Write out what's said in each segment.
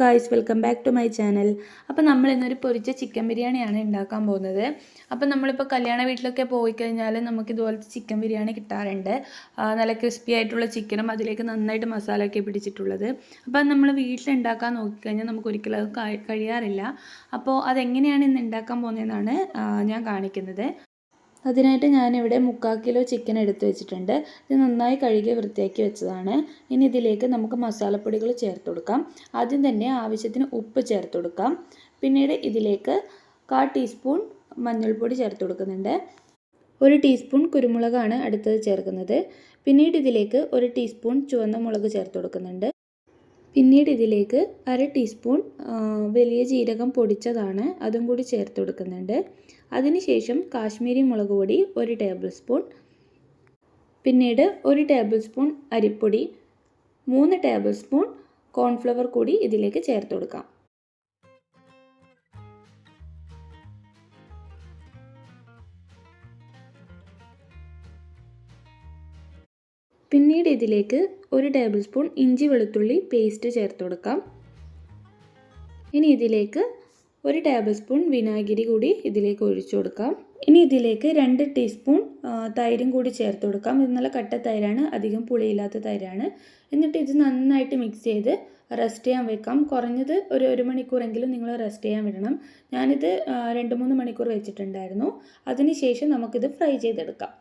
Guys welcome back to my channel അപ്പോൾ നമ്മൾ ഇന്നൊരു പൊരിച്ച ചിക്കൻ ബിരിയാണിയാണ് ഉണ്ടാക്കാൻ പോകുന്നത്. അപ്പോൾ നമ്മളിപ്പോൾ കല്യാണ വീട്ടിലൊക്കെ പോയി കഴിഞ്ഞാൽ നമുക്ക് ഇതുപോലത്തെ ചിക്കൻ ബിരിയാണി കിട്ടാറുണ്ട്. നല്ല ക്രിസ്പി ആയിട്ടുള്ള ചിക്കനും അതിലേക്ക് നന്നായിട്ട് മസാലയൊക്കെ പിടിച്ചിട്ടുള്ളത്. അപ്പോൾ നമ്മൾ വീട്ടിലുണ്ടാക്കാൻ നോക്കിക്കഴിഞ്ഞാൽ നമുക്ക് ഒരിക്കലും അത് കഴിയാറില്ല. അപ്പോൾ അതെങ്ങനെയാണ് ഇന്ന് ഉണ്ടാക്കാൻ പോകുന്നതെന്നാണ് ഞാൻ കാണിക്കുന്നത്. അതിനായിട്ട് ഞാനിവിടെ മുക്കാൽ കിലോ ചിക്കൻ എടുത്ത് വെച്ചിട്ടുണ്ട്. ഇത് നന്നായി കഴുകി വൃത്തിയാക്കി വെച്ചതാണ്. ഇനി ഇതിലേക്ക് നമുക്ക് മസാലപ്പൊടികൾ ചേർത്ത് കൊടുക്കാം. ആദ്യം തന്നെ ആവശ്യത്തിന് ഉപ്പ് ചേർത്ത് കൊടുക്കാം. പിന്നീട് ഇതിലേക്ക് കാ ടീസ്പൂൺ മഞ്ഞൾപ്പൊടി ചേർത്ത് കൊടുക്കുന്നുണ്ട്. ഒരു ടീസ്പൂൺ കുരുമുളകാണ് അടുത്തത് ചേർക്കുന്നത്. പിന്നീട് ഇതിലേക്ക് ഒരു ടീസ്പൂൺ ചുവന്ന മുളക് ചേർത്ത് കൊടുക്കുന്നുണ്ട്. പിന്നീട് ഇതിലേക്ക് അര ടീസ്പൂൺ വലിയ ജീരകം പൊടിച്ചതാണ് അതും കൂടി ചേർത്ത് കൊടുക്കുന്നുണ്ട്. അതിനുശേഷം കാശ്മീരി മുളക് പൊടി ഒരു ടേബിൾ സ്പൂൺ പിന്നീട് ഒരു ടേബിൾ സ്പൂൺ അരിപ്പൊടി മൂന്ന് ടേബിൾ സ്പൂൺ കോൺഫ്ലവർ കൂടി ഇതിലേക്ക് ചേർത്ത് കൊടുക്കാം. പിന്നീട് ഇതിലേക്ക് ഒരു ടേബിൾ സ്പൂൺ ഇഞ്ചി വെളുത്തുള്ളി പേസ്റ്റ് ചേർത്ത് കൊടുക്കാം. ഇനി ഇതിലേക്ക് ഒരു ടേബിൾ സ്പൂൺ വിനാഗിരി കൂടി ഇതിലേക്ക് ഒഴിച്ചു കൊടുക്കാം. ഇനി ഇതിലേക്ക് രണ്ട് ടീസ്പൂൺ തൈരും കൂടി ചേർത്ത് കൊടുക്കാം. ഇത് നല്ല കട്ട തൈരാണ് അധികം പുളിയില്ലാത്ത തൈരാണ്. എന്നിട്ട് ഇത് നന്നായിട്ട് മിക്സ് ചെയ്ത് റെസ്റ്റ് ചെയ്യാൻ വെക്കാം. കുറഞ്ഞത് ഒരു ഒരു മണിക്കൂറെങ്കിലും നിങ്ങൾ റെസ്റ്റ് ചെയ്യാൻ വിടണം. ഞാനിത് രണ്ട് മൂന്ന് മണിക്കൂർ വെച്ചിട്ടുണ്ടായിരുന്നു. അതിനുശേഷം നമുക്കിത് ഫ്രൈ ചെയ്തെടുക്കാം.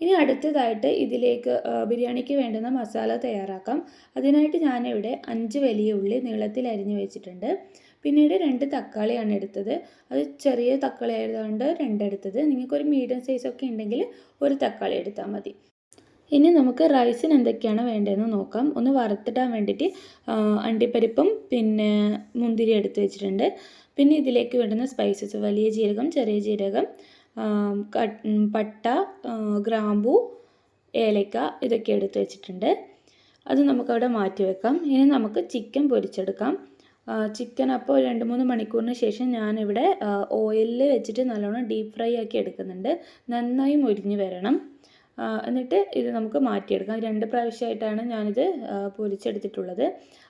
ഇനി അടുത്തതായിട്ട് ഇതിലേക്ക് ബിരിയാണിക്ക് വേണ്ടുന്ന മസാല തയ്യാറാക്കാം. അതിനായിട്ട് ഞാനിവിടെ അഞ്ച് വലിയ ഉള്ളി നീളത്തിൽ അരിഞ്ഞു വെച്ചിട്ടുണ്ട്. പിന്നീട് രണ്ട് തക്കാളിയാണ് എടുത്തത്. അത് ചെറിയ തക്കാളി ആയതുകൊണ്ട് രണ്ടെടുത്തത്. നിങ്ങൾക്കൊരു മീഡിയം സൈസൊക്കെ ഉണ്ടെങ്കിൽ ഒരു തക്കാളി എടുത്താൽ മതി. ഇനി നമുക്ക് റൈസിന് എന്തൊക്കെയാണ് വേണ്ടതെന്ന് നോക്കാം. ഒന്ന് വറുത്തിടാൻ വേണ്ടിയിട്ട് അണ്ടിപ്പരിപ്പും പിന്നെ മുന്തിരി എടുത്ത് വെച്ചിട്ടുണ്ട്. പിന്നെ ഇതിലേക്ക് വേണ്ടുന്ന സ്പൈസസ് വലിയ ജീരകം ചെറിയ ജീരകം പട്ട ഗ്രാമ്പു ഏലക്ക ഇതൊക്കെ എടുത്ത് വെച്ചിട്ടുണ്ട്. അത് നമുക്കവിടെ മാറ്റി വെക്കാം. ഇനി നമുക്ക് ചിക്കൻ പൊരിച്ചെടുക്കാം. ചിക്കൻ അപ്പോൾ രണ്ട് മൂന്ന് മണിക്കൂറിന് ശേഷം ഞാനിവിടെ ഓയിലിൽ വെച്ചിട്ട് നല്ലോണം ഡീപ്പ് ഫ്രൈ ആക്കി എടുക്കുന്നുണ്ട്. നന്നായി മുരിഞ്ഞ് വരണം. എന്നിട്ട് ഇത് നമുക്ക് മാറ്റിയെടുക്കാം. രണ്ട് പ്രാവശ്യമായിട്ടാണ് ഞാനിത് പൊരിച്ചെടുത്തിട്ടുള്ളത്.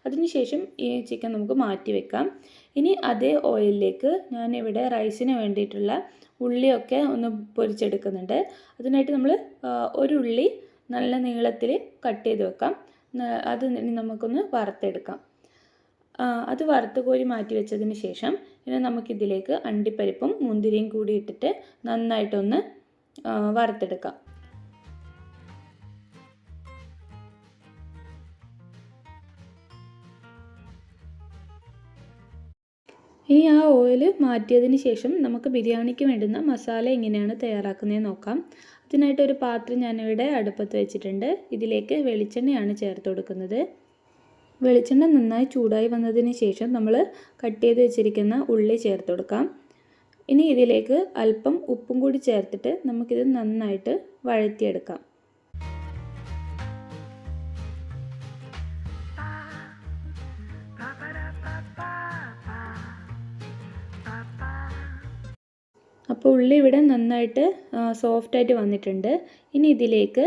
അതിനുശേഷം ഈ ചിക്കൻ നമുക്ക് മാറ്റി വെക്കാം. ഇനി അതേ ഓയിലിലേക്ക് ഞാനിവിടെ റൈസിന് വേണ്ടിയിട്ടുള്ള ഉള്ളിയൊക്കെ ഒന്ന് പൊരിച്ചെടുക്കുന്നുണ്ട്. അതിനായിട്ട് നമ്മൾ ഒരു ഉള്ളി നല്ല നീളത്തിൽ കട്ട് ചെയ്ത് വെക്കാം. അത് നമുക്കൊന്ന് വറുത്തെടുക്കാം. അത് വറുത്ത് കോരി മാറ്റി വെച്ചതിന് ശേഷം ഇനി നമുക്കിതിലേക്ക് അണ്ടിപ്പരിപ്പും മുന്തിരിയും കൂടി ഇട്ടിട്ട് നന്നായിട്ടൊന്ന് വറുത്തെടുക്കാം. ഇനി ആ ഓയിൽ മാറ്റിയതിന് ശേഷം നമുക്ക് ബിരിയാണിക്ക് വേണ്ടുന്ന മസാല എങ്ങനെയാണ് തയ്യാറാക്കുന്നത് നോക്കാം. അതിനായിട്ട് ഒരു പാത്രം ഞാനിവിടെ അടുപ്പത്ത് വെച്ചിട്ടുണ്ട്. ഇതിലേക്ക് വെളിച്ചെണ്ണയാണ് ചേർത്ത് കൊടുക്കുന്നത്. വെളിച്ചെണ്ണ നന്നായി ചൂടായി വന്നതിന് ശേഷം നമ്മൾ കട്ട് ചെയ്ത് വെച്ചിരിക്കുന്ന ഉള്ളി ചേർത്ത് കൊടുക്കാം. ഇനി ഇതിലേക്ക് അല്പം ഉപ്പും കൂടി ചേർത്തിട്ട് നമുക്കിത് നന്നായിട്ട് വഴറ്റിയെടുക്കാം. അപ്പോൾ ഉള്ളി ഇവിടെ നന്നായിട്ട് സോഫ്റ്റായിട്ട് വന്നിട്ടുണ്ട്. ഇനി ഇതിലേക്ക്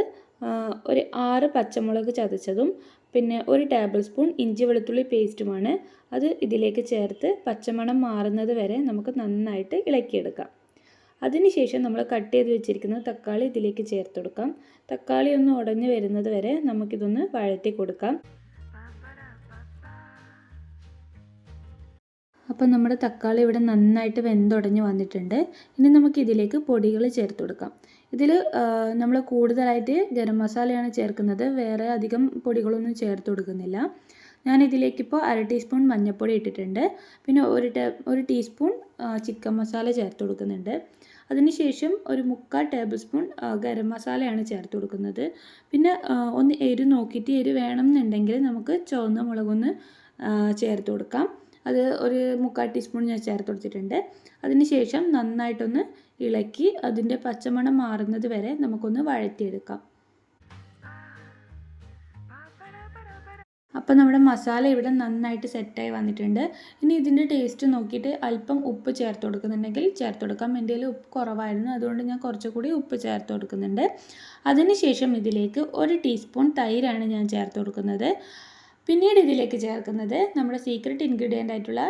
ഒരു ആറ് പച്ചമുളക് ചതച്ചതും പിന്നെ ഒരു ടേബിൾ സ്പൂൺ ഇഞ്ചി വെളുത്തുള്ളി പേസ്റ്റുമാണ് അത് ഇതിലേക്ക് ചേർത്ത് പച്ചമണം മാറുന്നത് വരെ നമുക്ക് നന്നായിട്ട് ഇളക്കിയെടുക്കാം. അതിനുശേഷം നമ്മൾ കട്ട് ചെയ്ത് വെച്ചിരിക്കുന്ന തക്കാളി ഇതിലേക്ക് ചേർത്ത് കൊടുക്കാം. തക്കാളി ഒന്ന് ഉടഞ്ഞു വരുന്നത് വരെ നമുക്കിതൊന്ന് വഴറ്റി കൊടുക്കാം. അപ്പം നമ്മുടെ തക്കാളി ഇവിടെ നന്നായിട്ട് വെന്തുടഞ്ഞ് വന്നിട്ടുണ്ട്. ഇനി നമുക്ക് ഇതിലേക്ക് പൊടികൾ ചേർത്ത് കൊടുക്കാം. ഇതിൽ നമ്മൾ കൂടുതലായിട്ട് ഗരം മസാലയാണ് ചേർക്കുന്നത്. വേറെ അധികം പൊടികളൊന്നും ചേർത്ത് കൊടുക്കുന്നില്ല. ഞാൻ ഇതിലേക്കിപ്പോൾ അര ടീസ്പൂൺ മഞ്ഞൾപ്പൊടി ഇട്ടിട്ടുണ്ട്. പിന്നെ ഒരു ഒരു ടീസ്പൂൺ ചിക്കൻ മസാല ചേർത്ത് കൊടുക്കുന്നുണ്ട്. അതിനുശേഷം ഒരു മുക്കാൽ ടേബിൾ സ്പൂൺ ഗരം മസാലയാണ് ചേർത്ത് കൊടുക്കുന്നത്. പിന്നെ ഒന്ന് എരി നോക്കിയിട്ട് എരി വേണമെന്നുണ്ടെങ്കിൽ നമുക്ക് ചുവന്ന മുളകൊന്ന് ചേർത്ത് കൊടുക്കാം. അത് ഒരു മുക്കാൽ ടീസ്പൂൺ ഞാൻ ചേർത്ത് കൊടുത്തിട്ടുണ്ട്. അതിന് ശേഷം നന്നായിട്ടൊന്ന് ഇളക്കി അതിന്റെ പച്ചമണം മാറുന്നത് വരെ നമുക്കൊന്ന് വഴറ്റിയെടുക്കാം. അപ്പോൾ നമ്മുടെ മസാല ഇവിടെ നന്നായിട്ട് സെറ്റായി വന്നിട്ടുണ്ട്. ഇനി ഇതിന്റെ ടേസ്റ്റ് നോക്കിയിട്ട് അല്പം ഉപ്പ് ചേർത്ത് കൊടുക്കുന്നുണ്ടെങ്കിൽ ചേർത്ത് കൊടുക്കാം. എന്റെ ഉപ്പ് കുറവായിരുന്നു. അതുകൊണ്ട് ഞാൻ കുറച്ചുകൂടി ഉപ്പ് ചേർത്ത് കൊടുക്കുന്നുണ്ട്. അതിനുശേഷം ഇതിലേക്ക് ഒരു ടീസ്പൂൺ തൈരാണ് ഞാൻ ചേർത്ത് കൊടുക്കുന്നത്. പിന്നീട് ഇതിലേക്ക് ചേർക്കുന്നത് നമ്മുടെ സീക്രട്ട് ഇൻഗ്രീഡിയന്റ് ആയിട്ടുള്ള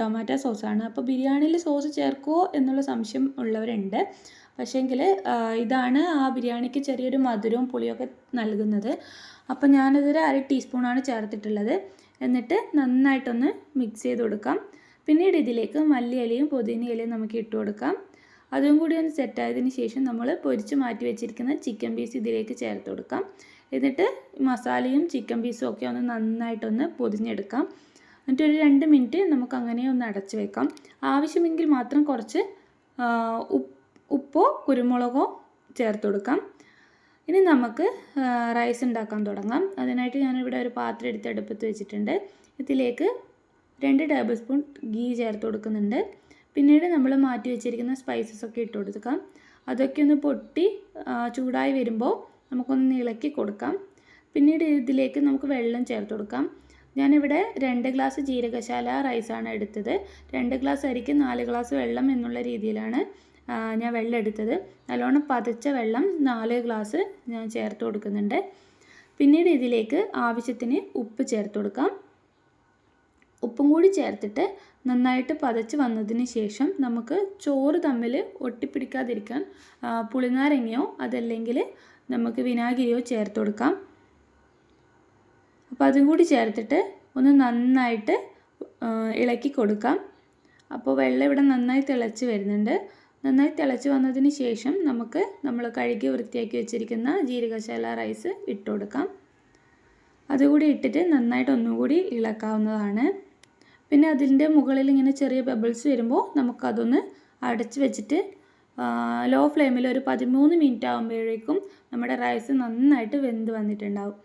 ടൊമാറ്റോ സോസാണ് അപ്പോൾ ബിരിയാണിയിൽ സോസ് ചേർക്കുമോ എന്നുള്ള സംശയം ഉള്ളവരുണ്ട്. പക്ഷേങ്കിൽ ഇതാണ് ആ ബിരിയാണിക്ക് ചെറിയൊരു മധുരവും പുളിയൊക്കെ നൽകുന്നത്. അപ്പോൾ ഞാനിതൊരു അര ടീസ്പൂണാണ് ചേർത്തിട്ടുള്ളത്. എന്നിട്ട് നന്നായിട്ടൊന്ന് മിക്സ് ചെയ്ത് കൊടുക്കാം. പിന്നീട് ഇതിലേക്ക് മല്ലിയിലയും പുതിന ഇലയും നമുക്ക് ഇട്ട് കൊടുക്കാം. അതും കൂടി ഒന്ന് സെറ്റായതിന് ശേഷം നമ്മൾ പൊരിച്ച് മാറ്റി വെച്ചിരിക്കുന്ന ചിക്കൻ പീസ് ഇതിലേക്ക് ചേർത്ത് കൊടുക്കാം. എന്നിട്ട് മസാലയും ചിക്കൻ പീസും ഒക്കെ ഒന്ന് നന്നായിട്ടൊന്ന് പൊതിഞ്ഞെടുക്കാം. എന്നിട്ട് ഒരു രണ്ട് മിനിറ്റ് നമുക്ക് അങ്ങനെ ഒന്ന് അടച്ചു വെക്കാം. ആവശ്യമെങ്കിൽ മാത്രം കുറച്ച് ഉപ്പോ കുരുമുളകോ ചേർത്ത് കൊടുക്കാം. ഇനി നമുക്ക് റൈസ് ഉണ്ടാക്കാൻ തുടങ്ങാം. അതിനായിട്ട് ഞാനിവിടെ ഒരു പാത്രം എടുത്ത് അടുപ്പത്ത് വെച്ചിട്ടുണ്ട്. ഇതിലേക്ക് രണ്ട് ടേബിൾ സ്പൂൺ ഗീ ചേർത്ത് കൊടുക്കുന്നുണ്ട്. പിന്നീട് നമ്മൾ മാറ്റി വെച്ചിരിക്കുന്ന സ്പൈസസ് ഒക്കെ ഇട്ട് കൊടുക്കാം. അതൊക്കെ ഒന്ന് പൊട്ടി ചൂടായി വരുമ്പോൾ നമുക്കൊന്ന് ഇളക്കി കൊടുക്കാം. പിന്നീട് ഇതിലേക്ക് നമുക്ക് വെള്ളം ചേർത്ത് കൊടുക്കാം. ഞാനിവിടെ രണ്ട് ഗ്ലാസ് ജീരകശാല റൈസാണ് എടുത്തത്. രണ്ട് ഗ്ലാസ് അരിക്ക് നാല് ഗ്ലാസ് വെള്ളം എന്നുള്ള രീതിയിലാണ് ഞാൻ വെള്ളം എടുത്തത്. നല്ലോണം പതച്ച വെള്ളം നാല് ഗ്ലാസ് ഞാൻ ചേർത്ത് കൊടുക്കുന്നുണ്ട്. പിന്നീട് ഇതിലേക്ക് ആവശ്യത്തിന് ഉപ്പ് ചേർത്ത് കൊടുക്കാം. ഉപ്പും കൂടി ചേർത്തിട്ട് നന്നായിട്ട് പതച്ച് വന്നതിന് ശേഷം നമുക്ക് ചോറ് തമ്മിൽ ഒട്ടിപ്പിടിക്കാതിരിക്കാൻ പുളിനാരങ്ങയോ അതല്ലെങ്കിൽ നമുക്ക് വിനാഗിരിയോ ചേർത്ത് കൊടുക്കാം. അപ്പോൾ അതും കൂടി ചേർത്തിട്ട് ഒന്ന് നന്നായിട്ട് ഇളക്കി കൊടുക്കാം. അപ്പോൾ വെള്ളം ഇവിടെ നന്നായി തിളച്ച് വരുന്നുണ്ട്. നന്നായി തിളച്ച് വന്നതിന് ശേഷം നമുക്ക് നമ്മൾ കഴുകി വൃത്തിയാക്കി വെച്ചിരിക്കുന്ന ജീരകശാല റൈസ് ഇട്ട് കൊടുക്കാം. അതുകൂടി ഇട്ടിട്ട് നന്നായിട്ട് ഒന്നുകൂടി ഇളക്കാവുന്നതാണ്. പിന്നെ അതിന്റെ മുകളിൽ ഇങ്ങനെ ചെറിയ ബബിൾസ് വരുമ്പോൾ നമുക്കതൊന്ന് അടച്ച് വെച്ചിട്ട് ലോ ഫ്ലെയിമിൽ ഒരു പതിമൂന്ന് മിനിറ്റ് ആകുമ്പോഴേക്കും നമ്മുടെ റൈസ് നന്നായിട്ട് വെന്ത് വന്നിട്ടുണ്ടാവും.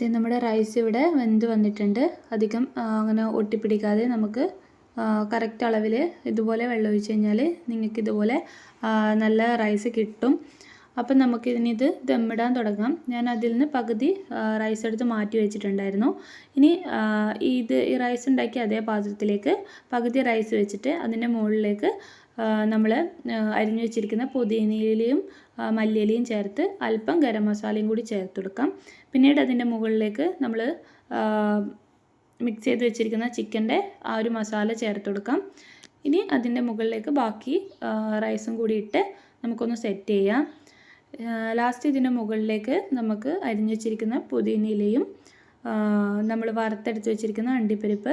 ഇത് നമ്മുടെ റൈസ് ഇവിടെ വെന്ത് വന്നിട്ടുണ്ട്. അധികം അങ്ങനെ ഒട്ടിപ്പിടിക്കാതെ നമുക്ക് കറക്റ്റ് അളവിൽ ഇതുപോലെ വെള്ളം ഒഴിച്ച് കഴിഞ്ഞാൽ നിങ്ങൾക്ക് ഇതുപോലെ നല്ല റൈസ് കിട്ടും. അപ്പം നമുക്കിതിനിത് ദമ്മിടാൻ തുടങ്ങാം. ഞാൻ അതിൽ നിന്ന് പകുതി റൈസ് എടുത്ത് മാറ്റി വെച്ചിട്ടുണ്ടായിരുന്നു. ഇനി ഇത് ഈ റൈസ് ഉണ്ടാക്കിയ അതേ പാത്രത്തിലേക്ക് പകുതി റൈസ് വെച്ചിട്ട് അതിന്റെ മുകളിലേക്ക് നമ്മൾ അരിഞ്ഞു വെച്ചിരിക്കുന്ന പുതിനയിലയും മല്ലിയിലയും ചേർത്ത് അല്പം ഗരം മസാലയും കൂടി ചേർത്ത് കൊടുക്കാം. പിന്നീട് അതിന്റെ മുകളിലേക്ക് നമ്മൾ മിക്സ് ചെയ്ത് വെച്ചിരിക്കുന്ന ചിക്കന്റെ ആ ഒരു മസാല ചേർത്ത് കൊടുക്കാം. ഇനി അതിന്റെ മുകളിലേക്ക് ബാക്കി റൈസും കൂടി ഇട്ട് നമുക്കൊന്ന് സെറ്റ് ചെയ്യാം. ലാസ്റ്റ് ഇതിന്റെ മുകളിലേക്ക് നമുക്ക് അരിഞ്ഞു വെച്ചിരിക്കുന്ന പുതിനയിലയും നമ്മൾ വറുത്തെടുത്ത് വെച്ചിരിക്കുന്ന അണ്ടിപ്പരിപ്പ്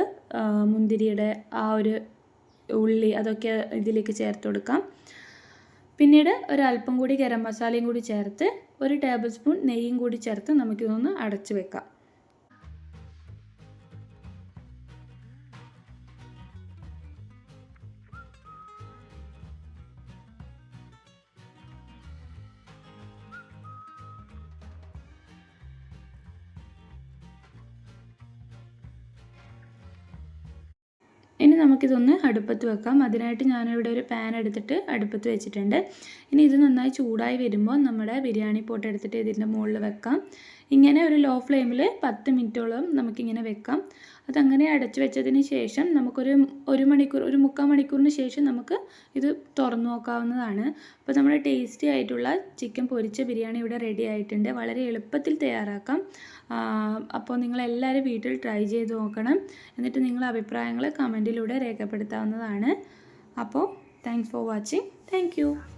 മുന്തിരിയുടെ ആ ഒരു ഉള്ളി അതൊക്കെ ഇതിലേക്ക് ചേർത്ത് കൊടുക്കാം. പിന്നീട് ഒരല്പം കൂടി ഗരം മസാലയും കൂടി ചേർത്ത് ഒരു ടേബിൾ സ്പൂൺ നെയ്യും കൂടി ചേർത്ത് നമുക്കിതൊന്ന് അടച്ച് വെക്കാം. ഇനി നമുക്കിതൊന്ന് അടുപ്പത്ത് വെക്കാം. അതിനായിട്ട് ഞാനിവിടെ ഒരു പാൻ എടുത്തിട്ട് അടുപ്പത്ത് വെച്ചിട്ടുണ്ട്. ഇനി ഇത് നന്നായി ചൂടായി വരുമ്പോൾ നമ്മുടെ ബിരിയാണി പോട്ട് എടുത്തിട്ട് ഇതിന്റെ മുകളിൽ വെക്കാം. ഇങ്ങനെ ഒരു ലോ ഫ്ലെയിമിൽ പത്ത് മിനിറ്റോളം നമുക്കിങ്ങനെ വെക്കാം. അതങ്ങനെ അടച്ചു വെച്ചതിന് ശേഷം നമുക്കൊരു ഒരു മണിക്കൂർ ഒരു മുക്കാൽ മണിക്കൂറിന് ശേഷം നമുക്ക് ഇത് തുറന്നു നോക്കാവുന്നതാണ്. അപ്പോൾ നമ്മുടെ ടേസ്റ്റി ആയിട്ടുള്ള ചിക്കൻ പൊരിച്ച ബിരിയാണി ഇവിടെ റെഡി ആയിട്ടുണ്ട്. വളരെ എളുപ്പത്തിൽ തയ്യാറാക്കാം. അപ്പോൾ നിങ്ങളെല്ലാവരും വീട്ടിൽ ട്രൈ ചെയ്ത് നോക്കണം. എന്നിട്ട് നിങ്ങളുടെ അഭിപ്രായങ്ങൾ കമന്റിലൂടെ രേഖപ്പെടുത്താവുന്നതാണ്. അപ്പോൾ താങ്ക്സ് ഫോർ വാച്ചിങ് താങ്ക്